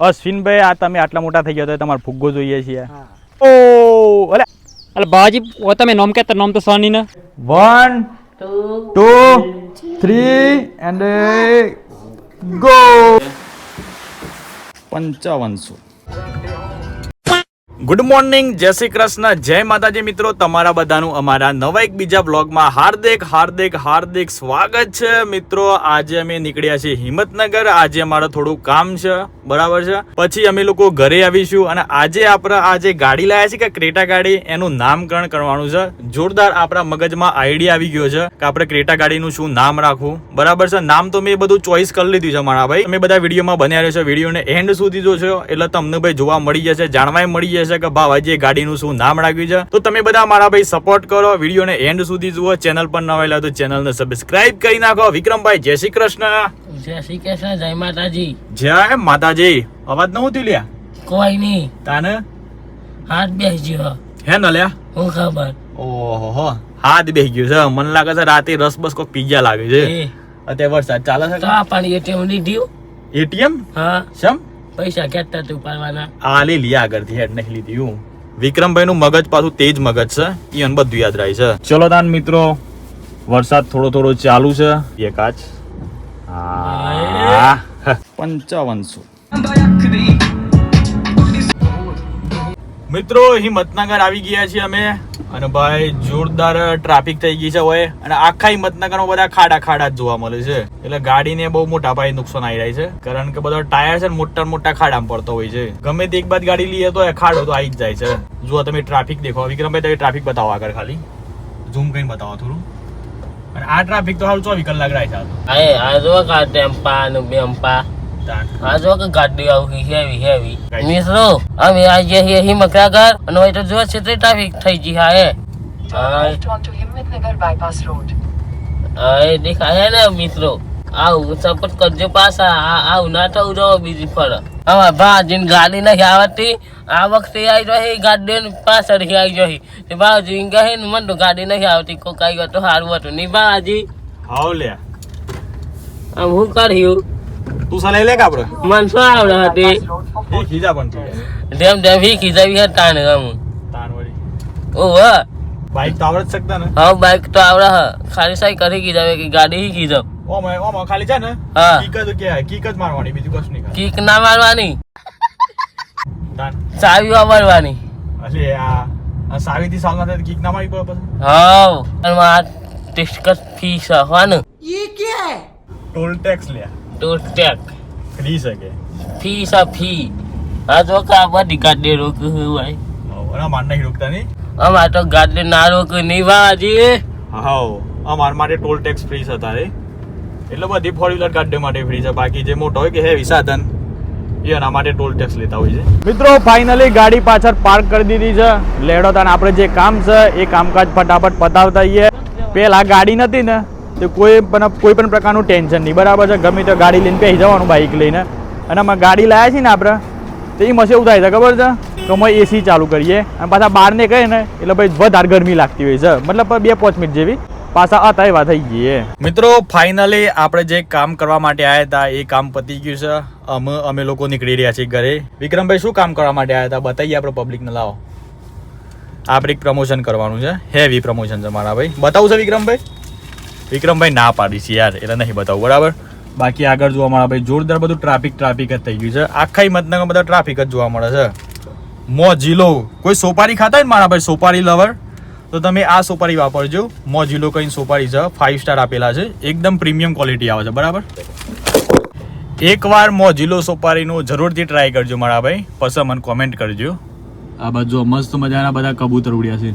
અશ્વિનભાઈ આ તમે આટલા મોટા થઈ ગયા તો તમારે ફુગ્ગો જોઈએ છીએ હા. ઓ અલે. અલે બાજી ઓ તમે નોમ કહેતા નોમ તો સોની ને. One two three and go. પંચાવનસો. Good morning જય શ્રી કૃષ્ણ, જય માતાજી મિત્રો, તમારા બધાનું અમારા નવા એક બીજા બ્લોગમાં હાર્દિક હાર્દિક હાર્દિક સ્વાગત છે. મિત્રો, આજે અમે નીકળ્યા છીએ હિંમતનગર, આજે અમારે થોડું કામ છે, બરાબર છે? પછી અમે લોકો ઘરે આવીશું અને આજે આપણે આ જે ગાડી લાયા છે કે ક્રેટા ગાડી, એનું નામકરણ કરવાનું છે. જોરદાર આપણા મગજમાં આઈડિયા આવી ગયો છે કે આપણે ક્રેટા ગાડીનું શું નામ રાખવું. બરાબર છે? નામ તો મેં બધું ચોઈસ કરી લીધું છે મારા ભાઈ. અમે બધા વિડીયોમાં બન્યા રહેશે. વિડીયોને એન્ડ સુધી જોશો એટલે તમને ભાઈ જોવા મળી જશે, જાણવાય મળી જશે. કે ભાવાજી એ ગાડીનું શું નામ રાખ્યું છે? તો તમે બધા મારા ભાઈ સપોર્ટ કરો વિડીયોને એન્ડ સુધી જુઓ ચેનલ પર નવા આવ્યા તો ચેનલને સબસ્ક્રાઇબ કરી નાખો. વિક્રમભાઈ જય શ્રી કૃષ્ણ. જય શ્રી કૃષ્ણ જય માતાજી. જય માતાજી. અવાજ નહોતું થયું લ્યા? કોઈ નહીં. તાને? હાથ બેસજો. હે ન લ્યા? હું ખબર. ઓહો હાથ બેસી ગયું છે. મને લાગે છે રાતે રસ બસ કોક પીઝા લાગે છે. અત્યારે વરસાદ ચાલે છે આપણને એટીએમ લીધું એટીએમ હા. શમ? પૈસા કેટલા તું પાડવાના. આ લી લી આગળથી હેડ નહીં લીધી હું. વિક્રમભાઈ નું મગજ પાછું તેજ મગજ છે. એ અન બધું યાદ રહે છે. ચલો તાન મિત્રો વરસાદ થોડો થોડો ચાલુ છે. એક આજ. આ પંચાવનસો. મિત્રો, હિંમતનગર આવી ગયા છીએ અમે. અને ભાઈ, જોરદાર ટ્રાફિક થઈ ગઈ છે હોય અને આખા હિંમતનગરમાં બધા ખાડા ખાડા જ જોવા મળે છે. એટલે ગાડીને બહુ મોટા પાયે નુકસાન આવી જાય છે. કારણ કે બધા ટાયર છે મોટા મોટા ખાડામાં પડતો હોય છે. ગમે તે એક બાદ ગાડી લઈએ તો ખાડો તો આવી જ જાય છે. જુઓ, તમે ટ્રાફિક દેખો. વિક્રમભાઈ તમે ટ્રાફિક બતાવો આગળ ખાલી. ઝૂમ કરીને બતાવો થોડું. અને આ ટ્રાફિક તો હાલ ચોવીસ કલાક રાય છે બેમ્પા. આ જો કે ગાડી આવી હેવી હેવી મિત્રો અમે આજે hier હિમકરાગર અને હોય તો જો છે તે ટ્રાફિક થઈ ગઈ હા એ. એ દેખાય ને મિત્રો આવું સપોર્ટ કરજો પાછા. આ- આવું ના થવું જો બીજી ફળ. હવે ભાજીને ગાડી નથી આવતી. આ વખતે આવી રહી ગાડી પાછળ આવી જઈ તે બાજી કહે ને મને તો ગાડી નથી આવતી. કોઈ કઈ તો સારું હતું. નહીં બાજી હાવ લે આમ હું કર્યું તું સલાહ લે કે આપણે મન શું આવડે હતી? એ ખીજા પણ તું. યાર. જેમ તેમ વીખી જવી હતા ને આમ તાન વળી. ઓહ. બાઈક તો આવડે શકતા ને. હા બાઈક તો આવડે હ ખાલી સાઈ કરી કીધા કે ગાડી શીખી જાવ ઓમ ઓમ ખાલી છે ને? હા. કીક જ કે કીક જ મારવાની બીજું કશું નહીં કીક ના મારવાની. તાન ચાવી વાપરવાની અલે આ સાવી થી સાલ ના કીક ના મારી પડે પછી. હાવ. અને આ ટેસ્ટ ઈ કે? ટોલ ટેક્સ લે. તો ટેક ફ્રી શકે ફી આ ફી હા તો કા બધી ગાડી રોક હોય ઓના માર નહીં રોકતા નહીં? અમાર તો ગાડી ના રોક નહીં બાજી હાવ અમાર માટે ટોલ ટેક્સ ફ્રી છે તારે. એટલે બધી ફોર વ્હીલર ગાડી માટે ફ્રી છે. બાકી જે મોટો હોય કે હેવી સાધન એ એના માટે ટોલ ટેક્સ લેતા હોય છે. મિત્રો ફાઇનલી ગાડી પાછળ પાર્ક કરી દીધી છે. લેડો તાન આપણે જે કામ છે એ કામકાજ ફટાફટ પતાવતા આવીએ પેલા ગાડી નથી ને તો કોઈ પણ કોઈ પણ પ્રકારનું ટેન્શન નહીં. બરાબર છે? ગમે તો ગાડી લઈને પહેરી જવાનું બાઇક લઈને. અને અમે ગાડી લાવ્યા છીએ ને આપણે, તો એ મસે એવું થાય છે ખબર છે? કે અમે એસી ચાલુ કરીએ. અને પાછા બહારને કહીએ કહે ને, એટલે ભાઈ વધારે ગરમી લાગતી હોય છે. મતલબ બે પાંચ મિનિટ જેવી પાછા હતા એવા થઈ ગઈ મિત્રો ફાઇનલી આપણે જે કામ કરવા માટે આવ્યા હતા, એ કામ પતી ગયું છે. અમે અમે લોકો નીકળી રહ્યા છીએ ઘરે. વિક્રમભાઈ, શું કામ કરવા માટે આવ્યા હતા? બતાવીએ આપણે પબ્લિકને લાવો. આપણે એક પ્રમોશન કરવાનું છે. હેવી પ્રમોશન છે મારા ભાઈ. બતાવું છે વિક્રમભાઈ? વિક્રમભાઈ ના પાડી છે યાર, એટલે નહીં બતાવું, બરાબર? બાકી આગળ જોવા મળે, ભાઈ જોરદાર બધું ટ્રાફિક ટ્રાફિક જ થઈ ગયું છે. આખા મતનગરમાં બધા ટ્રાફિક જ જોવા મળે છે. મોજીલો કોઈ સોપારી ખાતા ને મારા ભાઈ, સોપારી લવર તો તમે આ સોપારી વાપરજો. મોજીલો કઈ સોપારી છે ફાઈવ સ્ટાર આપેલા છે. એકદમ પ્રીમિયમ ક્વોલિટી આવે છે, બરાબર? એકવાર મોજીલો સોપારીનું જરૂરથી ટ્રાય કરજો મારા ભાઈ. પછી મને કોમેન્ટ કરજો. આ બાજુ મસ્ત મજાના બધા કબૂતર ઉડ્યા છે.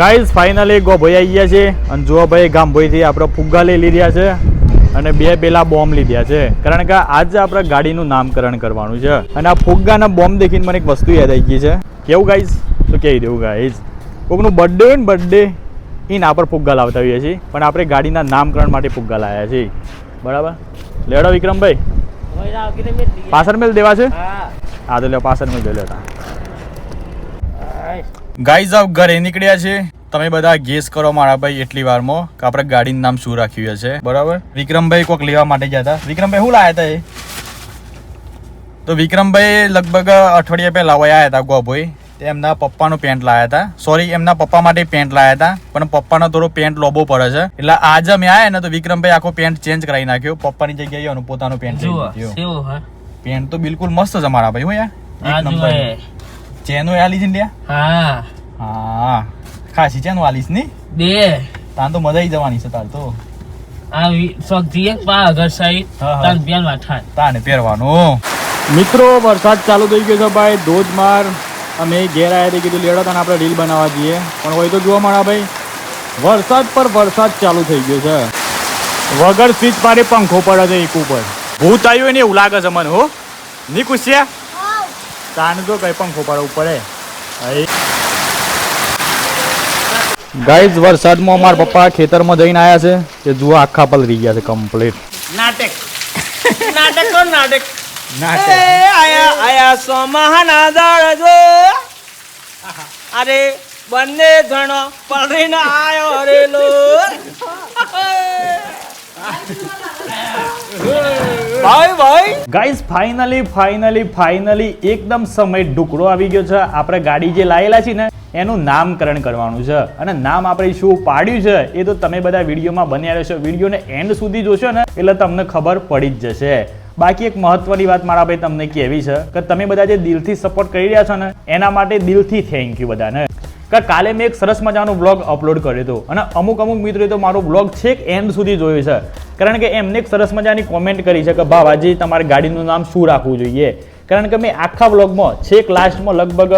ગાઈઝ ફાઇનલી ગોભાઈ આવી ગયા છે. અને જો ભાઈ ગામભાઈથી આપણે ફુગ્ગા લઈ લીધા છે અને બે પેલા બોમ્બ લીધા છે. કારણ કે આજે આપણે ગાડીનું નામકરણ કરવાનું છે. અને આ ફુગ્ગાના બોમ્બ દેખીને મને એક વસ્તુ યાદ આવી ગઈ છે. કેવું ગાઈઝ તો કહી દેવું ગાઈઝ કોકનું બર્થડે હોય ને બર્થડે એના પર ફુગ્ગા લાવતા હોઈએ છીએ. પણ આપણે ગાડીના નામકરણ માટે ફુગ્ગા લાવ્યા છીએ. બરાબર? લેડો વિક્રમભાઈ. પાછળ મેલ દેવા છે? હા. તો લે પાછળ મેલ દે લેતા ગાઈઝ આવ ઘરે નીકળ્યા છે. તમે બધા ગેસ કરો મારા ભાઈ એટલી વારમાં કે આપણે ગાડીનું નામ શું રાખ્યું છે. બરાબર? વિક્રમભાઈ કોક લેવા માટે ગયા હતા. વિક્રમભાઈ શું લાયા હતા એ? તો વિક્રમભાઈ લગભગ અઠવાડિયા પહેલા આવ્યા હતા ગોભાઈ. તે એમના પપ્પાનું પેન્ટ લાયા હતા સોરી એમના પપ્પા માટે પેન્ટ લાયા હતા પણ પપ્પાનો થોડો પેન્ટ લોબો પડે છે. એટલે આજે અમે આવ્યા ને તો વિક્રમભાઈ આખો પેન્ટ ચેન્જ કરાવી નાખ્યો. પપ્પાની જગ્યાએ પોતાનો પોતાનું પેન્ટ પેન્ટ તો બિલકુલ મસ્ત છે મારા ભાઈ હું યાર. એક નંબર. ચેનો આલી છે ને હા. હા. ખાસી ચેનો આલીશની? બે. તાન તો મજા આવી જવાની છે તાર તો. આ સોગજી એક પા આગળ સાઈ. તાન બેન વાઠાણ તાને પહેરવાનું. મિત્રો વરસાદ ચાલુ થઈ ગયો છે ભાઈ ધોધમાર. અમે ઘેર આવ્યા હતી કીધું લેડો તને આપણે રીલ બનાવવા જઈએ. પણ હોય તો જોવા મળે ભાઈ. વરસાદ પર વરસાદ ચાલુ થઈ ગયો છે. વગર સ્વિચ મારે પંખો પડે છે એક ઉપર. ભૂત આવ્યું હોય ને એવું લાગે છે મને હો. ની તાન તો પણ ખોપાડવું પડે ગાઈઝ વરસાદમાં અમારા પપ્પા ખેતરમાં જઈને આવ્યા છે કે જુઓ આખા પલ રહી ગયા છે કમ્પ્લીટ નાટક. નાટક નાટક. નાટક. આયા આયા સોમહાના દળ જો. અરે બંને જણો પલરીને આયો ભાઈ ભાઈ. ગાઈઝ ફાઇનલી ફાઇનલી ફાઇનલી એકદમ સમય ઢુકડો આવી ગયો છે. આપણે ગાડી જે લાયેલા છે ને, એનું નામકરણ કરવાનું છે. અને નામ આપણે શું પાડ્યું છે, એ તો તમે બધા વિડીયોમાં બન્યા રહેશો. વિડીયોને એન્ડ સુધી જોશો ને, એટલે તમને ખબર પડી જ જશે. બાકી એક મહત્વની વાત મારા ભાઈ તમને કહેવી છે કે તમે બધા જે દિલથી સપોર્ટ કરી રહ્યા છો ને, એના માટે દિલથી થેન્ક યુ બધાને. કે કાલે મેં એક સરસ મજાનો બ્લોગ અપલોડ કર્યો હતો. અને અમુક અમુક મિત્રોએ તો મારો બ્લોગ છેક એન્ડ સુધી જોયો છે. કારણ કે એમને એક સરસ મજાની કોમેન્ટ કરી છે કે ભાવાજી તમારી ગાડીનું નામ શું રાખવું જોઈએ? કારણ કે મેં આખા બ્લોગમાં છેક લાસ્ટમાં લગભગ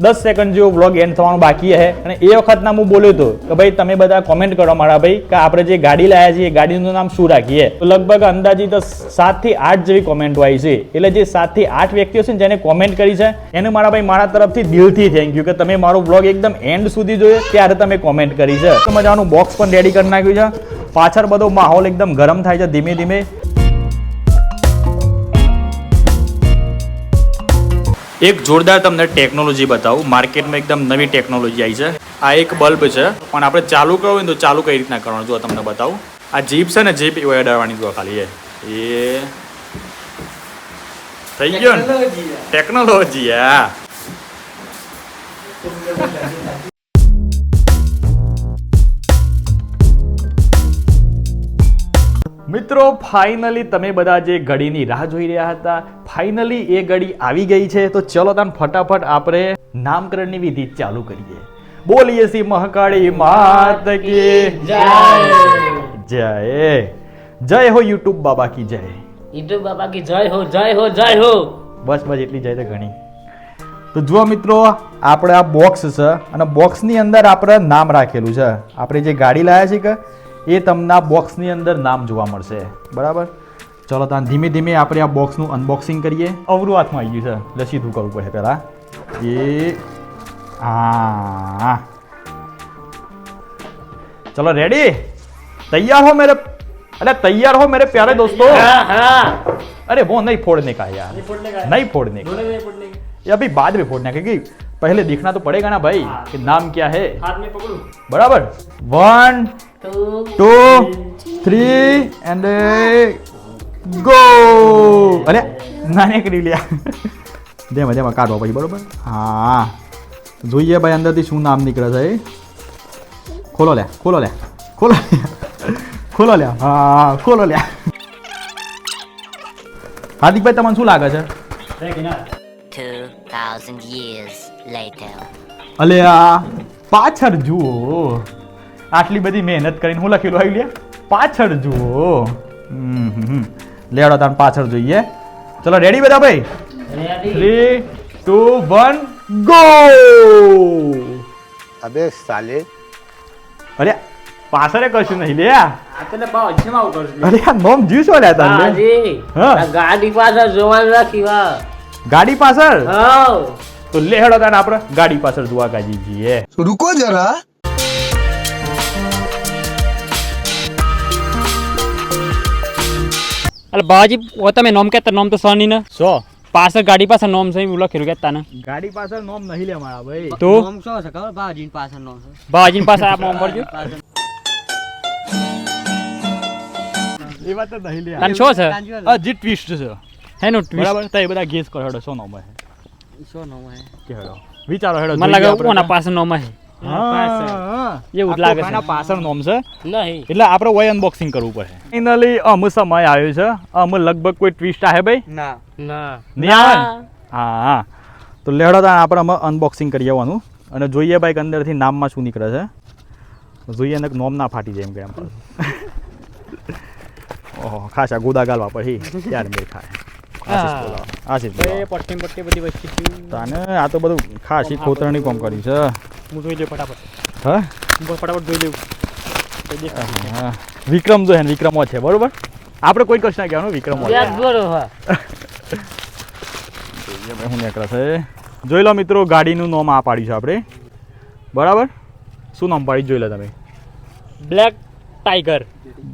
દસ સેકન્ડ જેવો બ્લોગ એન્ડ થવાનું બાકી છે અને એ વખતના હું બોલ્યો હતો કે ભાઈ, તમે બધા કોમેન્ટ કરો મારા ભાઈ કે આપણે જે ગાડી લાયા છીએ ગાડીનું નામ શું રાખીએ? તો લગભગ અંદાજિત સાતથી આઠ જેવી કોમેન્ટો આવી છે. એટલે જે સાતથી આઠ વ્યક્તિઓ છે ને જેને કોમેન્ટ કરી છે, એને મારા ભાઈ મારા તરફથી દિલથી થેન્ક યુ કે તમે મારો બ્લોગ એકદમ એન્ડ સુધી જોયો, ત્યારે તમે કોમેન્ટ કરી છે. મજાનું બોક્સ પણ રેડી કરી નાખ્યું છે. પાછળ બધો માહોલ એકદમ ગરમ થાય છે ધીમે ધીમે. એક જોરદાર તમને ટેકનોલોજી બતાવું. માર્કેટમાં એકદમ નવી ટેકનોલોજી આવી છે. આ એક બલ્બ છે. પણ આપણે ચાલુ કરવું હોય તો ચાલુ કઈ રીતના કરવાનું? જો તમને બતાવું. આ જીપ છે ને જીપ એવો અડાડવાની જો ખાલી એ. એ. થઈ ગયો ને? ટેકનોલોજી હા મિત્રો ફાઇનલી તમે બધા જે ઘડીની રાહ જોઈ રહ્યા હતા ફાઇનલી એ ઘડી આવી ગઈ છે. તો ચલો તમે ફટાફટ આપણે નામકરણની વિધિ ચાલુ કરીએ. બોલીએ સી મહાકાળી માત કી જય. જય. જય. હો યુટ્યુબ બાબા કી જય. યુટ્યુબ બાબા કી જય હો જય હો જય હો. બસ બસ એટલી જય તો ઘણી. તો જુઓ મિત્રો આપણે આ બોક્સ છે અને બોક્સની અંદર આપણે નામ રાખેલું છે. આપણે જે ગાડી લાયા છે કે એ તમને આ બોક્સની અંદર નામ જોવા મળશે બરાબર ચલો ત્યાં ધીમે ધીમે આપણે આ બોક્સનું અનબોક્સિંગ કરીએ અવરું હાથમાં આવી ગયું છે એટલે સીધું કરવું પડે પહેલાં એ હા ચલો રેડી તૈયાર હો મેરે અરે તૈયાર હો मेरे प्यारे दोस्तों હા હા अरे वो नहीं फोड़ने का है यार नहीं फोड़ने का ये अभी बाद में फोड़ने का क्योंकि पहले दिखना तो पड़ेगा ना भाई कि नाम क्या है बराबर वन તું टू थ्री एंड गो अरे નાને કરી લ્યા જેમાં જેમાં કાઢવા પછી બરોબર હા જોઈએ ભાઈ અંદરથી શું નામ નીકળે છે એ ખોલો લે ખોલો લે ખોલો લે ખોલો લે હા ખોલો લે હાર્દિકભાઈ તમને શું લાગે છે 2,000 years અલે આ પાછળ જુઓ. આટલી બધી મહેનત કરીને હું લખેલું આવી લે. પાછળ જુઓ. લેડો હમ હમ. લેવડો તાર પાછળ જોઈએ. ચલો રેડી બધા ભાઈ? થ્રી ટુ વન ગો અબે સાલે. અરે પાછળ કશું નહીં લે અરે બહુ અજમાવ કરશું. આ નોમ જીવ છો લે તાર હાજી હા. આ ગાડી પાછળ જોવાનું રાખી વા ગાડી પાછળ? તો લેહડો તાને આપણે ગાડી પાછળ જોવા કાજી જઈએ રૂકો જરા. અલ બાજી ઓ તમે નોમ કેતા નોમ તો સોની ને. સો. પાછળ ગાડી પાસે નોમ છે હું લખેલું કે તાને. ગાડી પાસે નોમ નહીં લે મારા ભાઈ. તો? નોમ શું છે ખબર? ભાજીન પાસે નોમ છે ભાજીન પાસે આ નોમ પડજો એ વાત તો નહીં લે. તને શું છે અજી ટ્વિસ્ટ છે. હેનો ટ્વિસ્ટ બરાબર? તઈ બધા ગેસ કરાડો શું નોમ છે શું નામ હે. વિચારો હેડો મને લાગે ઓના પાસે નોમ હે. એવું લાગે છે. આના પાછળ નોમ છે? નહીં. એટલે આપણે ઓય અનબોક્સિંગ કરવું પડે. ફાઇનલી અમ સમય આવ્યો છે. અમ લગભગ કોઈ ટ્વિસ્ટ આવે ભાઈ? ના. નહીં આવે? હા હા. તો લેડો તા આપણે અમે અનબોક્સિંગ કરી આવવાનું. અને જોઈએ ભાઈ કે અંદરથી નામમાં શું નીકળે છે. જોઈએ ને નોમ ના ફાટી જાય એમ કે એમ. ઓહો ખાસા ગોદા ગાલવા પછી ત્યારે મેળ ખાય? આશીષ બોલાવો. આશીષ બોલાવો. પટ્ટી પટ્ટી બધી વસ્તુ તાને આ તો બધું ખાસી ખોતરણી કોમ કર્યું છે. હું જોઈ લઉં ફટાફટ. હા? હું ફટાફટ જોઈ લઉં. હા. વિક્રમ જો હે વિક્રમો છે બરોબર? આપણે કોઈ કશ ના કહેવાનું વિક્રમો કરો હા. નીકળે છે. જોઈ લો મિત્રો ગાડીનું નામ આ પાડ્યું છે આપણે બરાબર? શું નામ પાડ્યું? જોઈ લો તમે. Black tiger.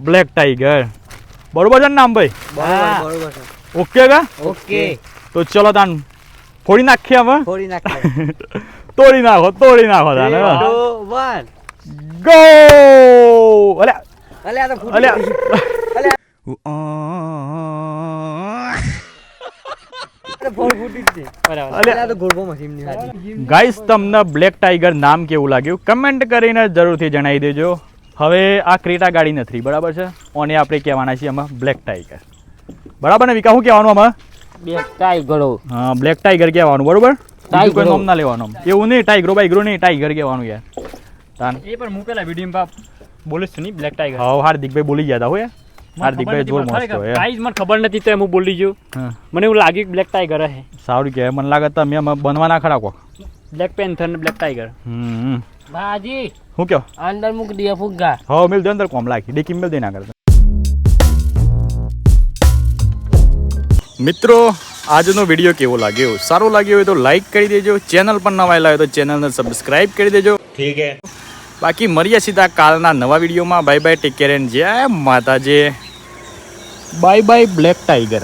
Black tiger. બરોબર છે ને નામ ભાઈ? બરોબર બરોબર છે. ઓકે કા ઓકે તો ચલો તાન ફોડી નાખીએ અમે ફોડી નાખીએ તોડી નાખો તોડી નાખો તાન વન ગો અલે અલે આ તો અલે અલે ગાઈસ તમને બ્લેક ટાઈગર નામ કેવું લાગ્યું? કમેન્ટ કરીને જરૂરથી જણાવી દેજો. હવે આ ક્રેટા ગાડી નથી બરાબર છે? ઓને આપણે કહેવાના છીએ એમાં બ્લેક ટાઈગર બરાબર ને વિકા શું કહેવાનું આમાં? બ્લેક ટાઈગરો હા. બ્લેક ટાઈગર કહેવાનું બરોબર? બીજું કોઈ નામ ના લેવાનું એવું નહીં ટાઈગરો બાઈગરો નહીં ટાઈગર કહેવાનું યાર. તાન. એ પણ મૂકેલા વિડીયોમાં બોલીશ છું નહીં બ્લેક ટાઈગર હા હાર્દિકભાઈ બોલી ગયા હતા હોય હાર્દિકભાઈ જોર મસ્ત હોય પ્રાઇઝ મને ખબર નથી તો હું બોલી ગયો. મને એવું લાગ્યું કે બ્લેક ટાઈગર હે. સારું કે મને લાગે તમે બનવા બનવાના ખરા કોક. બ્લેક પેન્થર ને બ્લેક ટાઈગર હમ ભાજી હું કયો? અંદર મૂક દે ફુગ્ગા હવે મિલ દે અંદર કોમ લાગી ડેકી મિલ દે ના કરતા. મિત્રો આજનો વીડિયો કેવો લાગ્યો? સારો લાગ્યો હોય તો લાઈક કરી દેજો. ચેનલ પર નવા આવ્યા હોય તો ચેનલને સબસ્ક્રાઇબ કરી દેજો. ઠીક હે. બાકી મળીએ સીધા કાલના નવા વિડીયોમાં bye bye take care and જય માતાજી. Bye bye black tiger